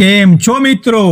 કેમ છો મિત્રો?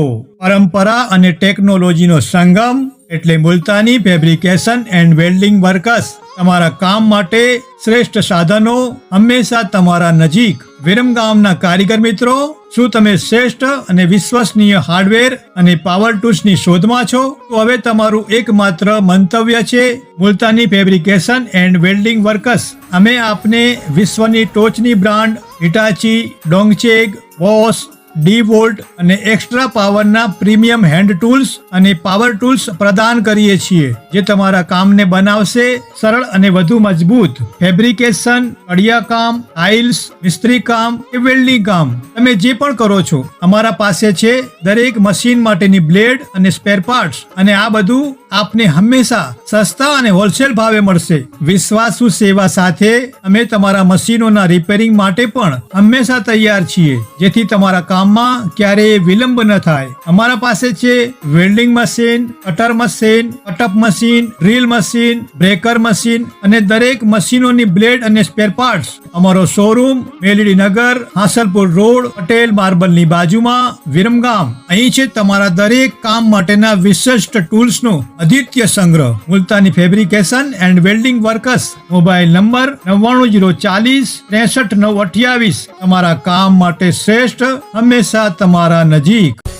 પરંપરા અને ટેકનોલોજીનો સંગમ એટલે Multani fabrication and welding workers તમારા કામ માટે શ્રેષ્ઠ સાધનો હંમેશા તમારા નજીક. વિરમગામના કારીગર મિત્રો, શું તમે શ્રેષ્ઠ અને વિશ્વસનીય હાર્ડવેર અને પાવર ટૂલ્સની શોધમાં છો? તો હવે તમારું એકમાત્ર મંતવ્ય છે Multani fabrication and welding workers અમે આપને વિશ્વની ટોચની brand Hitachi, Dongcheng Bosch DeWalt અને એક્સ્ટ્રા પાવરના પ્રીમિયમ હેન્ડ ટૂલ્સ અને પાવર ટૂલ્સ પ્રદાન કરીએ છીએ, જે તમારા કામને બનાવશે, સરળ અને વધુ મજબૂત. ફેબ્રિકેશન કડિયા કામ ટાઇલ્સ, મિસ્ત્રી કામ કે વેલ્ડિંગ કામ. તમે જે પણ કરો છો, અમારા પાસે છે દરેક મશીન માટેની બ્લેડ અને સ્પેર પાર્ટ્સ અને આ બધું આપને હંમેશા સસ્તા અને હોલસેલ ભાવે મળશે. વિશ્વાસુ સેવા સાથે અમે તમારા મશીનોના રિપેરિંગ માટે પણ હંમેશા તૈયાર છીએ, જેથી તમારા કામમાં ક્યારેય વિલંબ ન થાય. અમારા પાસે છે welding machine cutter machine cut up machine drill machine breaker machine અને દરેક મશીનોની બ્લેડ અને સ્પેર પાર્ટ્સ અમારો શોરૂમ મેલડી નગર, હાસલપુર રોડ પટેલ માર્બલની બાજુમાં વિરમગામ. અહીં છે તમારા દરેક કામ માટેના વિશિષ્ટ ટૂલ્સનો અદ્વિતીય સંગ્રહ. Multani fabrication and welding workers mobile number નવ્વાણું જીરો ચાલીસ ત્રેસઠ નવ અઠ્યાવીસ. તમારા કામ માટે શ્રેષ્ઠ, હંમેશા તમારા નજીક.